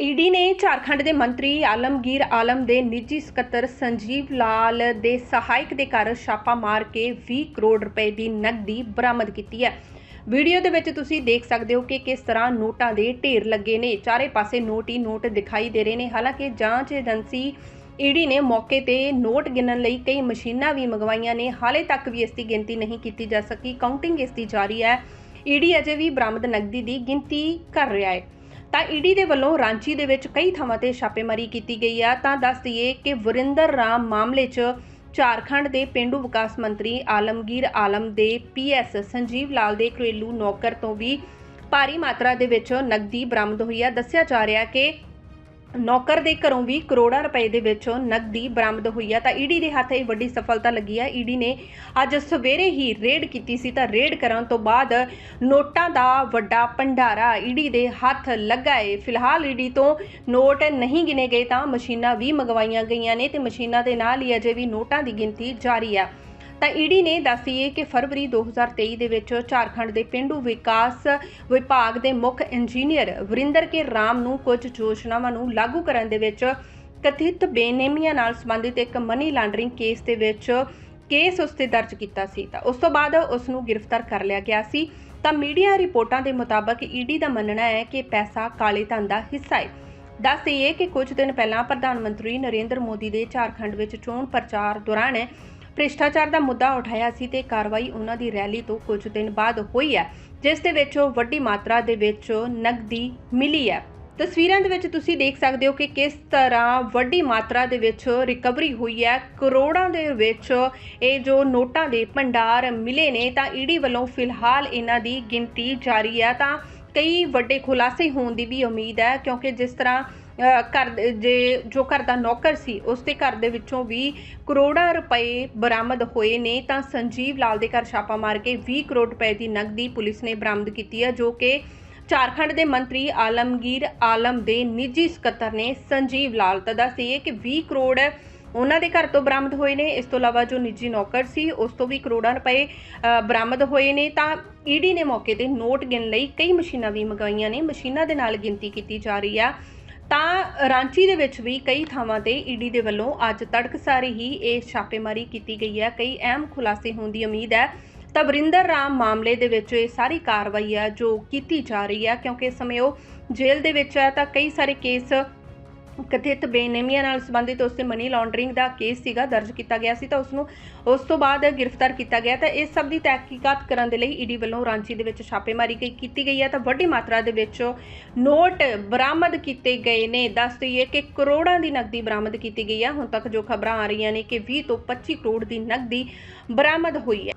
ED ਨੇ ਝਾਰਖੰਡ ਦੇ ਮੰਤਰੀ ਆਲਮਗੀਰ ਆਲਮ ਦੇ ਨਿੱਜੀ ਸਕੱਤਰ ਸੰਜੀਵ ਲਾਲ ਦੇ ਸਹਾਇਕ ਦੇ ਘਰ ਛਾਪਾ ਮਾਰ ਕੇ 20 ਕਰੋੜ ਰੁਪਏ ਦੀ ਨਕਦੀ ਬਰਾਮਦ ਕੀਤੀ ਹੈ। ਵੀਡੀਓ ਦੇ ਵਿੱਚ ਤੁਸੀਂ ਦੇਖ ਸਕਦੇ ਹੋ ਕਿ ਕਿਸ ਤਰ੍ਹਾਂ ਨੋਟਾਂ ਦੇ ਢੇਰ ਲੱਗੇ ਨੇ। ਚਾਰੇ ਪਾਸੇ ਨੋਟ ਹੀ ਨੋਟ ਦਿਖਾਈ ਦੇ ਰਹੇ ਨੇ। ਹਾਲਾਂਕਿ ਜਾਂਚ ਏਜੰਸੀ ਈਡੀ ਨੇ ਮੌਕੇ ਤੇ ਨੋਟ ਗਿਣਨ ਲਈ ਕਈ ਮਸ਼ੀਨਾਂ ਵੀ ਮੰਗਵਾਈਆਂ ਨੇ। ਹਾਲੇ ਤੱਕ ਵੀ ਇਸ ਦੀ ਗਿਣਤੀ ਨਹੀਂ ਕੀਤੀ ਜਾ ਸਕੀ। ਕਾਊਂਟਿੰਗ ਇਸ ਦੀ ਜਾਰੀ ਹੈ। ਈਡੀ ਅਜੇ ਵੀ ਬਰਾਮਦ ਨਕਦੀ ਦੀ ਗਿਣਤੀ ਕਰ ਰਿਹਾ ਹੈ। ਤਾਂ ਈਡੀ ਦੇ ਵੱਲੋਂ ਰਾਂਚੀ ਦੇ ਵਿੱਚ ਕਈ ਥਾਵਾਂ ਤੇ ਛਾਪੇਮਾਰੀ ਕੀਤੀ ਗਈ ਆ। ਤਾਂ ਦੱਸ ਦਈਏ ਕਿ ਵਰਿੰਦਰ ਰਾਮ ਮਾਮਲੇ 'ਚ ਝਾਰਖੰਡ ਦੇ ਪਿੰਡੂ ਵਿਕਾਸ ਮੰਤਰੀ ਆਲਮਗੀਰ ਆਲਮ ਦੇ ਪੀਐਸ ਸੰਜੀਵ ਲਾਲ ਦੇ ਘਰੇਲੂ ਨੌਕਰ ਤੋਂ ਵੀ ਭਾਰੀ ਮਾਤਰਾ ਦੇ ਵਿੱਚ ਨਕਦੀ ਬਰਾਮਦ ਹੋਈ ਆ। ਦੱਸਿਆ ਜਾ ਰਿਹਾ ਕਿ ਨੌਕਰ ਦੇ ਘਰੋਂ ਵੀ ਕਰੋੜਾਂ ਰੁਪਏ ਦੇ ਵਿੱਚ ਨਕਦੀ ਬਰਾਮਦ ਹੋਈ ਹੈ ਤਾਂ ਈਡੀ ਦੇ ਹੱਥ ਇਹ ਵੱਡੀ ਸਫਲਤਾ ਲੱਗੀ ਆ। ਈਡੀ ਨੇ ਅੱਜ ਸਵੇਰੇ ਹੀ ਰੇਡ ਕੀਤੀ ਸੀ, ਤਾਂ ਰੇਡ ਕਰਨ ਤੋਂ ਬਾਅਦ ਨੋਟਾਂ ਦਾ ਵੱਡਾ ਭੰਡਾਰਾ ਈਡੀ ਦੇ ਹੱਥ ਲੱਗਾ ਏ। ਫਿਲਹਾਲ ਈਡੀ ਤੋਂ ਨੋਟ ਨਹੀਂ ਗਿਣੇ ਗਏ, ਤਾਂ ਮਸ਼ੀਨਾਂ ਵੀ ਮੰਗਵਾਈਆਂ ਗਈਆਂ ਨੇ ਤੇ ਮਸ਼ੀਨਾਂ ਦੇ ਨਾਲ ਹੀ ਅਜੇ ਵੀ ਨੋਟਾਂ ਦੀ ਗਿਣਤੀ ਜਾਰੀ ਹੈ ਤਾਂ ਈਡੀ ਨੇ ਦੱਸੀਏ ਕਿ ਫਰਵਰੀ 2023 ਦੇ ਵਿੱਚ ਝਾਰਖੰਡ ਦੇ ਪਿੰਡੂ ਵਿਕਾਸ ਵਿਭਾਗ ਦੇ ਮੁੱਖ ਇੰਜੀਨੀਅਰ ਵਰਿੰਦਰ ਕੇ ਰਾਮ ਨੂੰ ਕੁਝ ਯੋਜਨਾਵਾਂ ਨੂੰ ਲਾਗੂ ਕਰਨ ਦੇ ਵਿੱਚ ਕਥਿਤ ਬੇਨੇਮੀਆਂ ਨਾਲ ਸੰਬੰਧਿਤ ਇੱਕ ਮਨੀ ਲਾਂਡਰਿੰਗ ਕੇਸ ਦੇ ਵਿੱਚ ਕੇਸ ਉਸ ਤੇ ਦਰਜ ਕੀਤਾ ਸੀ। ਤਾਂ ਉਸ ਤੋਂ ਬਾਅਦ ਉਸ ਨੂੰ ਗ੍ਰਿਫਤਾਰ ਕਰ ਲਿਆ ਗਿਆ ਸੀ। ਤਾਂ ਮੀਡੀਆ ਰਿਪੋਰਟਾਂ ਦੇ ਮੁਤਾਬਕ ਈਡੀ ਦਾ ਮੰਨਣਾ ਹੈ ਕਿ ਪੈਸਾ ਕਾਲੇ ਧਨ ਦਾ ਹਿੱਸਾ ਹੈ। ਦੱਸ ਦਈਏ ਕਿ ਕੁਝ ਦਿਨ ਪਹਿਲਾਂ ਪ੍ਰਧਾਨ ਮੰਤਰੀ ਨਰਿੰਦਰ ਮੋਦੀ ਦੇ ਝਾਰਖੰਡ ਵਿੱਚ ਚੋਣ ਪ੍ਰਚਾਰ ਦੌਰਾਨ ਭ੍ਰਿਸ਼ਟਾਚਾਰ ਦਾ ਮੁੱਦਾ ਉਠਾਇਆ ਸੀ ਤੇ ਕਾਰਵਾਈ ਉਹਨਾਂ ਦੀ ਰੈਲੀ ਤੋਂ ਕੁਝ ਦਿਨ ਬਾਅਦ ਹੋਈ ਹੈ, ਜਿਸ ਦੇ ਵਿੱਚ ਉਹ ਵੱਡੀ ਮਾਤਰਾ ਦੇ ਵਿੱਚ ਨਕਦੀ ਮਿਲੀ ਹੈ। ਤਸਵੀਰਾਂ ਦੇ ਵਿੱਚ ਤੁਸੀਂ ਦੇਖ ਸਕਦੇ ਹੋ ਕਿ ਕਿਸ ਤਰ੍ਹਾਂ ਵੱਡੀ ਮਾਤਰਾ ਦੇ ਵਿੱਚ ਰਿਕਵਰੀ ਹੋਈ ਹੈ। ਕਰੋੜਾਂ ਦੇ ਵਿੱਚ ਇਹ ਜੋ ਨੋਟਾਂ ਦੇ ਭੰਡਾਰ ਮਿਲੇ ਨੇ, ਤਾਂ ਈਡੀ ਵੱਲੋਂ ਫਿਲਹਾਲ ਇਹਨਾਂ ਦੀ ਗਿਣਤੀ ਜਾਰੀ ਹੈ। ਤਾਂ ਕਈ ਵੱਡੇ ਖੁਲਾਸੇ ਹੋਣ ਦੀ ਵੀ ਉਮੀਦ ਹੈ, ਕਿਉਂਕਿ ਜਿਸ ਤਰ੍ਹਾਂ ਘਰ ਜੇ ਜੋ ਘਰ ਦਾ ਨੌਕਰ ਸੀ, ਉਸ ਦੇ ਘਰ ਦੇ ਵਿੱਚੋਂ ਵੀ ਕਰੋੜਾਂ ਰੁਪਏ ਬਰਾਮਦ ਹੋਏ ਨੇ, ਤਾਂ ਸੰਜੀਵ ਲਾਲ ਦੇ ਘਰ ਛਾਪਾ ਮਾਰ ਕੇ 20 ਕਰੋੜ ਰੁਪਏ ਦੀ ਨਕਦੀ ਪੁਲਿਸ ਨੇ ਬਰਾਮਦ ਕੀਤੀ ਹੈ, ਜੋ ਕਿ ਝਾਰਖੰਡ ਦੇ ਮੰਤਰੀ ਆਲਮਗੀਰ ਆਲਮ ਦੇ ਨਿੱਜੀ ਸਕੱਤਰ ਨੇ ਸੰਜੀਵ ਲਾਲ ਤਾਂ ਦੱਸੀਏ ਕਿ 20 ਕਰੋੜ ਉਹਨਾਂ ਦੇ ਘਰ ਤੋਂ ਬਰਾਮਦ ਹੋਏ ਨੇ। ਇਸ ਤੋਂ ਇਲਾਵਾ ਜੋ ਨਿੱਜੀ ਨੌਕਰ ਸੀ, ਉਸ ਤੋਂ ਵੀ ਕਰੋੜਾਂ ਰੁਪਏ ਬਰਾਮਦ ਹੋਏ ਨੇ। ਤਾਂ ਈਡੀ ਨੇ ਮੌਕੇ ਤੇ ਨੋਟ ਗਿਣ ਲਈ, ਕਈ ਮਸ਼ੀਨਾਂ ਵੀ ਮੰਗਾਈਆਂ ਨੇ। ਮਸ਼ੀਨਾਂ ਦੇ ਨਾਲ ਗਿਣਤੀ ਕੀਤੀ ਜਾ ਰਹੀ ਆ। ਤਾਂ ਰਾਂਚੀ ਦੇ ਵਿੱਚ ਵੀ ਕਈ ਥਾਵਾਂ ਤੇ ਈਡੀ ਦੇ ਵੱਲੋਂ ਅੱਜ ਤੜਕਸਾਰੀ ਹੀ ਇਹ ਛਾਪੇਮਾਰੀ ਕੀਤੀ ਗਈ ਹੈ। ਕਈ ਅਹਿਮ ਖੁਲਾਸੇ ਹੋਣ ਦੀ ਉਮੀਦ ਹੈ। ਤਾਂ ਵਰਿੰਦਰ ਰਾਮ ਮਾਮਲੇ ਦੇ ਵਿੱਚ ਇਹ ਸਾਰੀ ਕਾਰਵਾਈ ਹੈ ਜੋ ਕੀਤੀ ਜਾ ਰਹੀ ਹੈ, ਕਿਉਂਕਿ ਇਸ ਸਮੇਂ ਉਹ ਜੇਲ੍ਹ ਦੇ ਵਿੱਚ ਹੈ ਤਾਂ ਕਈ ਸਾਰੇ ਕੇਸ ਕਥਿਤ ਬੇਨੇਮੀਆਂ ਨਾਲ ਸੰਬੰਧਿਤ ਉਸ ਤੇ ਮਨੀ ਲਾਂਡਰਿੰਗ ਦਾ ਕੇਸ ਸੀਗਾ, ਦਰਜ ਕੀਤਾ ਗਿਆ ਸੀ, ਤਾਂ ਉਸ ਨੂੰ ਉਸ ਤੋਂ ਬਾਅਦ ਗ੍ਰਿਫਤਾਰ ਕੀਤਾ ਗਿਆ। ਤਾਂ ਇਸ ਸਭ ਦੀ ਤਹਿਕੀਕਾਤ ਕਰਨ ਦੇ ਲਈ ਈਡੀ ਵੱਲੋਂ ਰਾਂਚੀ ਦੇ ਵਿੱਚ ਛਾਪੇਮਾਰੀ ਕੀਤੀ ਗਈ ਹੈ। ਤਾਂ ਵੱਡੀ ਮਾਤਰਾ ਦੇ ਵਿੱਚ ਨੋਟ ਬਰਾਮਦ ਕੀਤੇ ਗਏ ਨੇ। ਦੱਸ ਦਈਏ ਕਿ ਕਰੋੜਾਂ ਦੀ ਨਕਦੀ ਬਰਾਮਦ ਕੀਤੀ ਗਈ ਹੈ। ਹੁਣ ਤੱਕ ਜੋ ਖਬਰਾਂ ਆ ਰਹੀਆਂ ਨੇ ਕਿ 20 ਤੋਂ 25 ਕਰੋੜ ਦੀ ਨਕਦੀ ਬਰਾਮਦ ਹੋਈ ਹੈ।